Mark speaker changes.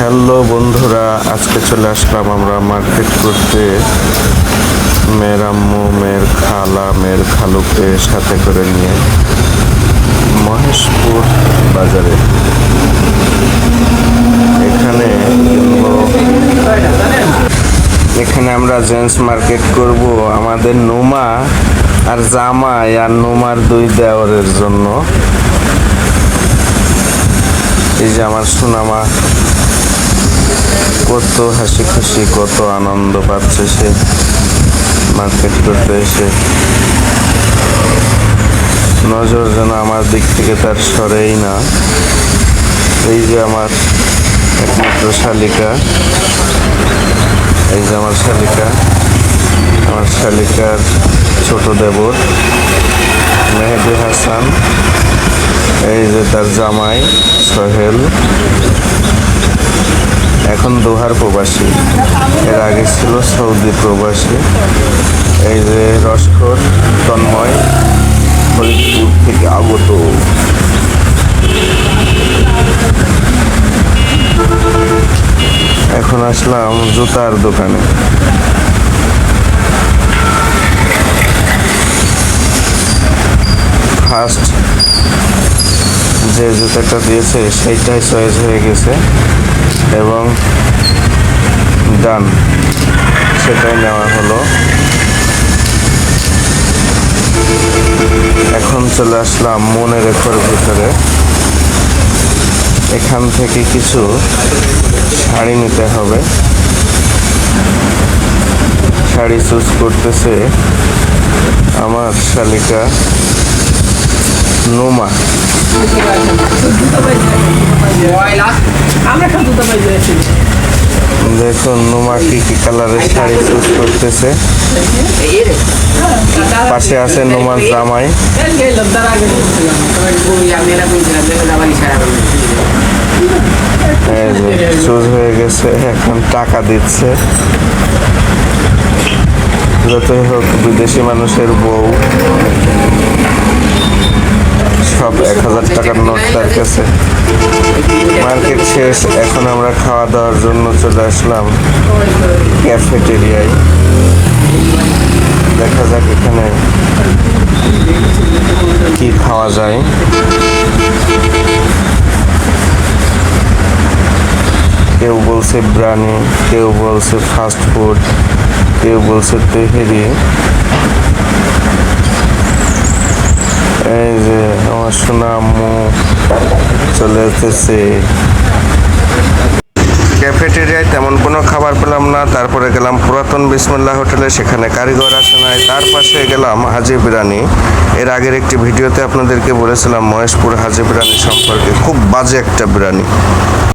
Speaker 1: Hello বন্ধুরা, আজকে চলে আসলাম আমরা মার্কেট করতে। মেয়ের আম্মু, মেয়ের খালা, মেয়ের খালুকে সাথে করে নিয়ে মহেশপুর বাজারে। এখানে এখানে আমরা জেন্টস মার্কেট করব, আমাদের নোমা আর জামাই আর নোমার দুই দেওয়ারের জন্য। এই যে আমার সুনামা। কত হাসি খুশি, কত আনন্দ পাচ্ছে সে। মার্কেট করতে এসে। নজর যেন আমার দিক থেকে তার সরেই না। এই যে আমার একমাত্র শালিকা। এই যে আমার শালিকা। আমার শালিকার ছোট দেবর, মেহেদি হাসান। এই যে তার জামাই সোহেল। এখন দোহার প্রবাসী। এর আগে ছিল সৌদি প্রবাসী। এই যে রসকর তন্ময় ফরিদপুর থেকে আগত। এখন আসলাম জুতার দোকানে। ফার্স্ট যে জুতাটা দিয়েছে, সেইটাই চয়েস হয়ে গেছে এবং ডান সেটাই নেওয়া হলো। এখন চলে আসলাম মনে রেখোর ভিতরে। এখান থেকে কিছু শাড়ি নিতে হবে। শাড়ি চুজ করতেছে আমার শালিকা নোমা। দেখুন, নোমা কি কি কালারের শাড়ি চুজ করতেছে। পাশে আছে নোমার জামাই। চুজ হয়ে গেছে, এখন টাকা দিচ্ছে। যতই হোক, বিদেশি মানুষের বউ। সব এক হাজার টাকার নোট তার কাছে। মার্কেট শেষ, এখন আমরা খাওয়া দাওয়ার জন্য চলে আসলাম ক্যাফেটেরিয়ায়। দেখা যাক এখানে কি খাওয়া যায়। কেউ বলছে ব্রানি কেউ বলছে ফাস্ট ফুড কেউ বলছে তেহেরি। এই যে আমার চলে এসেছে। ক্যাফেটেরিয়ায় তেমন কোনো খাবার পেলাম না, তারপরে গেলাম পুরাতন বিসমুল্লাহ হোটেলে, সেখানে কারিগর আসে নাই। তার পাশে গেলাম হাজি বিরানি এর আগের একটি ভিডিওতে আপনাদেরকে বলেছিলাম মহেশপুর হাজি বিরানি সম্পর্কে। খুব বাজে একটা বিরানি।